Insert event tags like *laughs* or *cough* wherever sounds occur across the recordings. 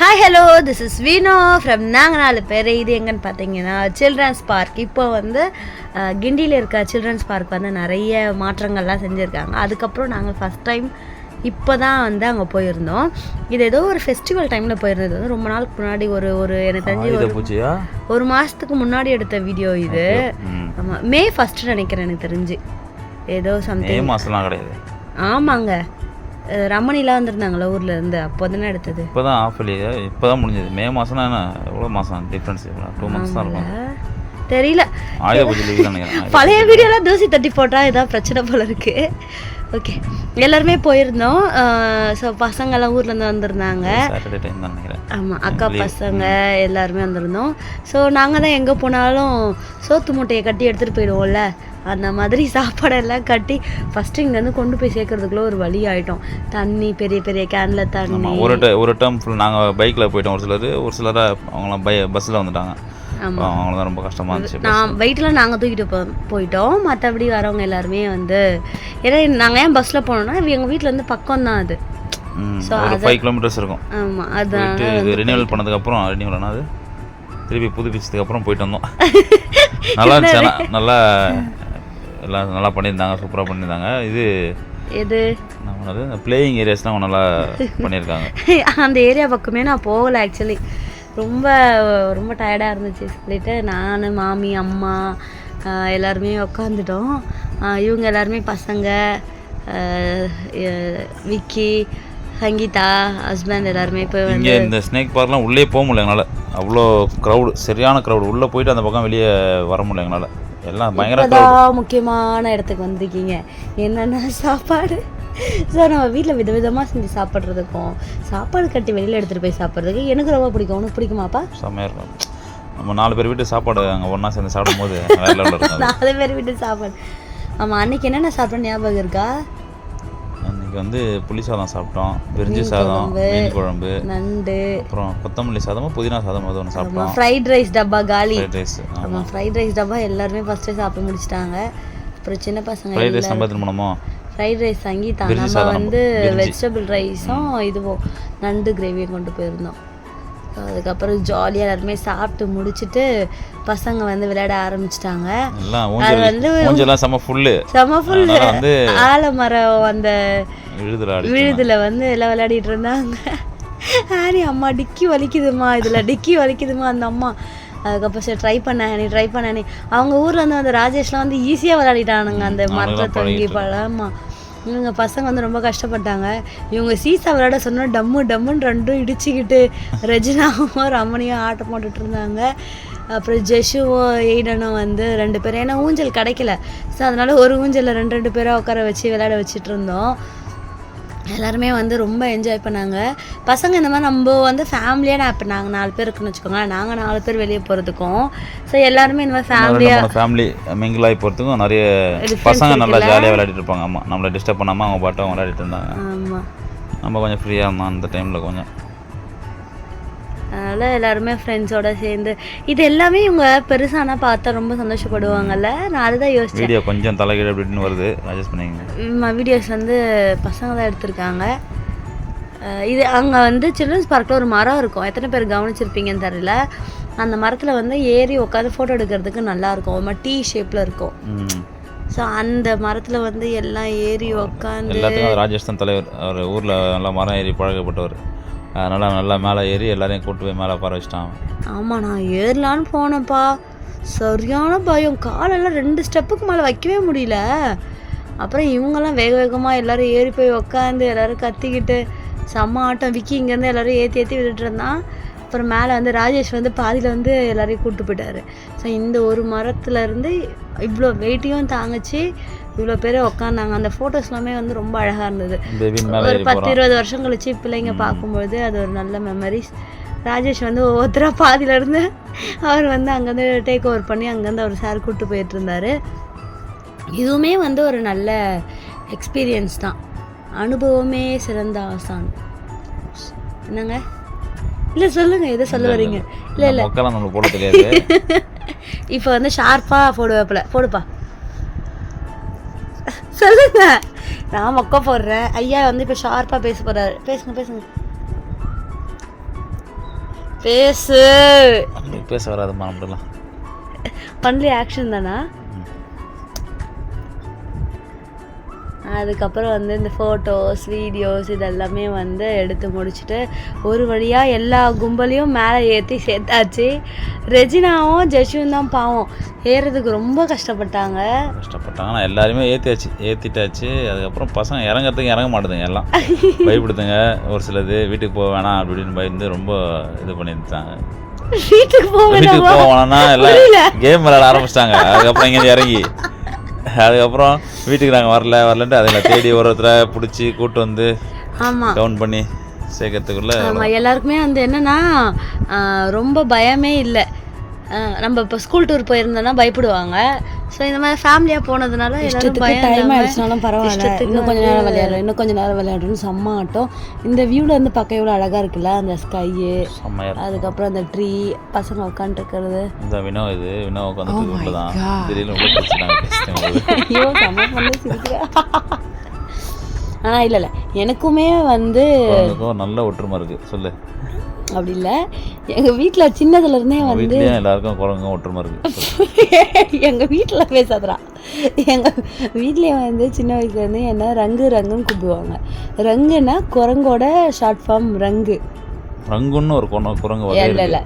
Hi hello this is Veeno from நாங்கள் நாலு பேர் இது எங்கன்னு பார்த்தீங்கன்னா சில்ட்ரன்ஸ் பார்க் இப்போ வந்து கிண்டியில் இருக்க சில்ட்ரன்ஸ் பார்க் வந்து நிறைய மாற்றங்கள்லாம் செஞ்சுருக்காங்க. அதுக்கப்புறம் நாங்கள் ஃபஸ்ட் டைம் இப்போ தான் வந்து அங்கே போயிருந்தோம். இது ஏதோ ஒரு ஃபெஸ்டிவல் டைமில் போயிருந்தது. வந்து ரொம்ப நாளுக்கு முன்னாடி ஒரு ஒரு எனக்கு தெரிஞ்சு ஒரு ஒரு மாதத்துக்கு முன்னாடி எடுத்த வீடியோ இது. ஆமாம் மே. ஃபஸ்ட்டு நினைக்கிறேன் எனக்கு தெரிஞ்சு. ஏதோ சம்திங் மாசம்லாம் கிடையாது. ஆமாங்க. ரமணிலாம் வந்திருந்தாங்களா ஊர்ல இருந்து? அப்போ தானே எடுத்தது. இப்போ தான் ஆஃப் இல்லையே இப்போ தான் முடிஞ்சது. மே மாதம்னா என்ன? எவ்வளோ மாதம் டிஃப்ரென்ஸ் டூ மந்த்ஸ் தான் இருக்கும். தெரியல. பழைய வீடியோலாம் தூசி தட்டி போட்டால் ஏதாவது பிரச்சனை போல இருக்கு. ஓகே எல்லாருமே போயிருந்தோம். ஸோ பசங்கெல்லாம் ஊர்லேருந்து வந்திருந்தாங்க. ஆமாம் அக்கா பசங்க எல்லாருமே வந்திருந்தோம். ஸோ நாங்கள் தான் எங்கே போனாலும் சோத்து மூட்டையை கட்டி எடுத்துகிட்டு போயிடுவோம்ல. அந்த மாதிரி சாப்பாடெல்லாம் கட்டி ஃபஸ்ட்டு இங்கேருந்து கொண்டு போய் சேர்க்கறதுக்குள்ள ஒரு வழி ஆயிட்டோம். தண்ணி பெரிய பெரிய கேனில் தண்ணி. ஒரு ஒரு டைம் ஃபுல் நாங்கள் பைக்கில் போயிட்டோம். ஒரு சிலர் ஒரு சிலரை அவங்களாம் பை பஸ்ஸில் வந்துட்டாங்க. தான் ரொம்ப கஷ்டமாக இருந்துச்சு நான் வெயிட்லாம் நாங்கள் தூக்கிட்டு போ போயிட்டோம். மற்றபடி வரவங்க எல்லாருமே வந்து ஏன்னா நாங்கள் ஏன் பஸ்ஸில் போனோம்னா எங்கள் வீட்டிலேருந்து பக்கம் தான் அது. ஒரு ஃபைவ் கிலோமீட்டர்ஸ் இருக்கும். ஆமாம் அதான். இது ரினியூவல் பண்ணதுக்கப்புறம் ரினியூவல் அது திருப்பி புதுப்பிச்சதுக்கு அப்புறம் போயிட்டு வந்தோம். *laughs* நல்லா இருந்துச்சு. நல்லா எல்லாம் நல்லா பண்ணியிருந்தாங்க சூப்பராக பண்ணியிருந்தாங்க. இது எது? இந்த பிளேயிங் ஏரியாஸ்லாம் நல்லா பண்ணியிருக்காங்க. *laughs* அந்த ஏரியா பக்கமே நான் போகலை ஆக்சுவலி ரொம்ப ரொம்ப டயர்டாக இருந்துச்சு சொல்லிட்டு நான் மாமி அம்மா எல்லாருமே உட்காந்துட்டோம் இவங்க எல்லாருமே பசங்க விக்கி சங்கீதா ஹஸ்பண்ட் எல்லாருமே போய் வந்து இங்கே இந்த ஸ்னேக் பார்க்லாம் உள்ளே போக முடியல எங்களால். அவ்வளோ க்ரௌடு சரியான க்ரௌடு உள்ளே போயிட்டு அந்த பக்கம் வெளியே வர முடியல எங்களால். எல்லாம் பயங்கர முக்கியமான இடத்துக்கு வந்திருக்கீங்க. என்னென்ன சாப்பாடு. ஸோ நம்ம வீட்டில் விதவிதமாக செஞ்சு சாப்பிட்றதுக்கும் சாப்பாடு கட்டி வெளியில் எடுத்துகிட்டு போய் சாப்பிட்றதுக்கு எனக்கு ரொம்ப பிடிக்கும். உனக்கு பிடிக்குமாப்பா? செம்மையாக இருக்கும். நம்ம நாலு பேர் வீட்டு சாப்பாடு அங்கே ஒன்றா சேர்ந்து *laughs* இருக்கும். அது. நாலு பேர் வீட்டு சாப்பாடு. ஆமாம் அன்னைக்கு என்னென்ன சாப்பிட்டோம் ஞாபகம் இருக்கா? அன்னைக்கு வந்து புளி சாதம் சாப்பிட்டோம். பிரிஞ்சி சாதம் மீன் குழம்பு நண்டு. அப்புறம் கொத்தமல்லி சாதமும் புதினா சாதம் அது ஒன்று சாப்பிட்டோம். ஃப்ரைட் ரைஸ் டப்பா காலி. ஃப்ரைட் ரைஸ் ஆமாம் ஃப்ரைட் ரைஸ் டப்பா எல்லாருமே ஃபஸ்ட்டு சாப்பிட்டு முடிச்சிட்டாங்க. அப்புறம் சின்ன பசங்க ஃப்ரைட் ரைஸ் சம்பளத்தில் மூலமோ? ஃப்ரைட் ரைஸ் சங்கீதா நம்ம வந்து. வெஜிடபிள் ரைஸும் இதுவும் நண்டு கிரேவியும் கொண்டு போயிருந்தோம். அதுக்கப்புறம் ஜாலியாக எல்லாருமே சாப்பிட்டு முடிச்சிட்டு பசங்க வந்து விளையாட ஆரம்பிச்சிட்டாங்க. அது வந்து ஃபுல்லு செம ஃபுல்லு வந்து ஆலமரம் அந்த விழுதுல வந்து எல்லாம் விளையாடிட்டு இருந்தாங்க. ஹாரி அம்மா டிக்கி வலிக்குதுமா இதில் டிக்கி வலிக்குதுமா அந்த அம்மா. அதுக்கப்புறம் சரி ட்ரை பண்ண நீ ட்ரை பண்ண நீ. அவங்க ஊர்ல இருந்து அந்த ராஜேஷ்லாம் வந்து ஈஸியாக விளையாடிட்டானுங்க அந்த மரத்தை தொங்கி பழமா இவங்க பசங்க வந்து ரொம்ப கஷ்டப்பட்டாங்க. இவங்க சீசா விளையாட சொன்னா டம்மு டம்முன்னு ரெண்டும் இடிச்சுக்கிட்டு ரஜினாவும் ரமணியும் ஆட்டம் போட்டுட்டு இருந்தாங்க. அப்புறம் ஜெஷுவும் எய்டனும் வந்து ரெண்டு பேரும். ஏன்னா ஊஞ்சல் கிடைக்கல. ஸோ அதனால ஒரு ஊஞ்சலில் ரெண்டு ரெண்டு பேராக உட்கார வச்சு விளையாட வச்சுட்டு இருந்தோம். எல்லாருமே வந்து ரொம்ப என்ஜாய் பண்ணாங்க. பசங்க இந்த மாதிரி நம்ம வந்து ஃபேமிலியாக நான் இப்போ நாங்கள் நாலு பேர் இருக்குன்னு வச்சுக்கோங்களேன். நாங்கள் நாலு பேர் வெளியே போகிறதுக்கும் ஸோ எல்லாருமே இந்த மாதிரி ஃபேமிலியாக ஃபேமிலி மிங்கிள் ஆகி போகிறதுக்கும் நிறைய பசங்க நல்லா? ஜாலியாக விளையாடிட்டு இருப்பாங்க. ஆமாம் நம்மளை டிஸ்டர்ப் பண்ணாமல் அவங்க பாட்டு அவங்க விளையாடிட்டு இருந்தாங்க. ஆமாம் நம்ம கொஞ்சம் ஃப்ரீயாக இருந்தோம் அந்த டைமில் கொஞ்சம். அதனால் எல்லாருமே ஃப்ரெண்ட்ஸோட சேர்ந்து இது எல்லாமே இவங்க பெருசானா பார்த்தா ரொம்ப சந்தோஷப்படுவாங்கல்ல? நான் அதுதான் யோசிச்சேன். வீடியோ கொஞ்சம் தலைகீழ அப்படின்னு வருது. அட்ஜஸ்ட் பண்ணிக்கங்க. வீடியோஸ் வந்து பசங்க தான் எடுத்திருக்காங்க இது அங்கே வந்து சில்ட்ரன்ஸ் பார்க்கில் ஒரு மரம் இருக்கும். எத்தனை பேர் கவனிச்சிருப்பீங்கன்னு தெரியல. அந்த மரத்தில் வந்து ஏறி உட்காந்து ஃபோட்டோ எடுக்கிறதுக்கு நல்லா இருக்கும் ஒரு மாதிரி டீ ஷேப்பில் இருக்கும் ஸோ அந்த மரத்தில் வந்து எல்லாம் ஏறி உட்காந்து எல்லாத்துக்கும் அது ராஜேஷ் தான் தலைவர் அவர் ஊரில் நல்லா மரம் ஏறி பழக்கப்பட்டவர் அதனால் நல்லா மேலே ஏறி எல்லாரையும் கூட்டு போய் மேலே உட்கார வச்சுட்டான் ஆமாம் நான் ஏறலான்னு போனேன்ப்பா. சரியான பயம். காலெல்லாம் ரெண்டு ஸ்டெப்புக்கு மேலே வைக்கவே முடியல. அப்புறம் இவங்கெல்லாம் வேக வேகமாக எல்லோரும் ஏறி போய் உக்காந்து எல்லோரும் கத்திக்கிட்டு செம்ம ஆட்டம். விக்கி இங்கேருந்து எல்லோரும் ஏற்றி ஏற்றி விட்டுட்டு இருந்தான். அப்புறம் மேலே வந்து ராஜேஷ் வந்து பாதியில் வந்து எல்லாரையும் கூப்பிட்டு போயிட்டாரு. ஸோ இந்த ஒரு மரத்துல இருந்து இவ்வளோ வெயிட்டையும் தாங்கிச்சு. இவ்வளோ பேர் உக்காந்தாங்க. அந்த ஃபோட்டோஸ் எல்லாமே வந்து ரொம்ப அழகாக இருந்தது. ஒரு பத்து இருபது வருஷம் கழிச்சு பிள்ளைங்க பார்க்கும்பொழுது அது ஒரு நல்ல மெமரிஸ் ராஜேஷ் வந்து ஒவ்வொருத்தரா பாதியில இருந்து அவர் வந்து அங்கேருந்து டேக் ஓவர் பண்ணி அங்கேருந்து அவர் சார் கூப்பிட்டு போயிட்டு இருந்தாரு. இதுவுமே வந்து ஒரு நல்ல எக்ஸ்பீரியன்ஸ் தான். அனுபவமே சிறந்த ஆசான். என்னங்க? இல்லை சொல்லுங்க எதை சொல்ல வரீங்க இல்லை இல்லை. மக்கள்லாம் நம்மளுக்கு போட தெரியாது. *laughs* இப்போ வந்து ஷார்ப்பாக போடு வைப்பல போடுப்பா. சொல்லுங்க. நான் மொக்க போடுறேன். ஐயா வந்து இப்போ ஷார்ப்பாக பேச போறாரு. பேசுங்க பேசுங்க. பேசு. பேச வராதுமா நம்மளுக்குலாம் ஒன்லி ஆக்ஷன் தானா? அதுக்கப்புறம் வந்து இந்த ஃபோட்டோஸ் வீடியோஸ் இதெல்லாமே வந்து எடுத்து முடிச்சுட்டு ஒரு வழியாக எல்லா கும்பலையும் மேலே ஏற்றி சேர்த்தாச்சு. ரெஜினாவும் ஜெஷுவும் தான் பாவம். ஏறுறதுக்கு ரொம்ப கஷ்டப்பட்டாங்க. கஷ்டப்பட்டாங்க. நான் எல்லாருமே ஏற்றியாச்சு ஏற்றிட்டாச்சு அதுக்கப்புறம் பசங்க இறங்கறதுக்கு இறங்க மாட்டுதுங்க எல்லாம். பயப்படுதுங்க. ஒரு சிலது வீட்டுக்கு போக வேணாம் அப்படி இப்படின்னு பயந்து ரொம்ப இது பண்ணியிருந்தாங்க. வீட்டுக்கு போக வேணாம்னா எல்லாம் கேம் விளையாட ஆரம்பிச்சிட்டாங்க. அதுக்கப்புறம் இங்கேருந்து இறங்கி. அதுக்கப்புறம் வீட்டுக்கு நாங்கள் வரல வரலன்ட்டு அதுங்களை தேடி ஒரு ஒருத்தரை பிடிச்சி கூட்டு வந்து டவுன் பண்ணி சேர்க்கறதுக்குள்ள ஆமாம் எல்லாருக்குமே வந்து என்னன்னா ரொம்ப பயமே இல்லை. நம்ம இப்போ ஸ்கூல் டூர் போயிருந்தோம்னா பயப்படுவாங்க. ஸோ இந்த மாதிரி ஃபேமிலியாக போனதுனால எல்லாரும் பயம் டைம் ஆயிடுச்சுனாலும் பரவாயில்ல. இஷ்டத்துக்கு இன்னும் கொஞ்ச நேரம் விளையாடுறோம் இன்னும் கொஞ்ச நேரம் விளையாடுறோம் செம்ம ஆட்டம். இந்த வியூல இருந்து பார்க்க எவ்வளோ அழகா இருக்குல்ல அந்த ஸ்கையு அதுக்கப்புறம் அந்த ட்ரீ பசங்க உட்காந்துருக்கிறது இந்த வினோ இது வினோ உட்காந்துட்டு உள்ள தான் திடீர்னு *laughs* ஐயோ செம்ம பண்ணி சிரிக்கிறேன் ஆனா இல்ல இல்ல. எனக்குமே வந்து நல்ல ஒற்றுமை இருக்கு. சொல்லு. அப்படி இல்ல. எங்க வீட்ல சின்னதுல இருந்தே உங்க வந்து எல்லாருக்கும் குழந்தைக்கும் ஒற்றுமை இருக்கு. சொல்லு. *laughs* எங்க வீட்ல பேசாதடா. எங்க வீட்லயே வந்து சின்ன வயசுல இருந்து என்ன ரங்கு ரங்குன்னு கூப்பிடுவாங்க. ரங்குன்னா குரங்கோட ஷார்ட் ஃபார்ம் ரங்கு. ரங்குன்னு ஒரு குரங்கு இல்ல இல்ல.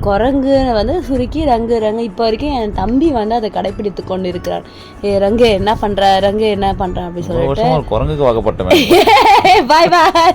குரங்கு வந்து சுருக்கி ரங்கு ரங்கு. இப்போ வரைக்கும் என் தம்பி வந்து அதை கடைபிடித்து கொண்டு இருக்கிறான் ஏ ரங்கு என்ன பண்ற ரங்கு என்ன பண்ற அப்படி இருக்கு. சொல்லிட்டு. குரங்குக்கு வாக்கப்பட்டவன் பாய் *laughs* பாய்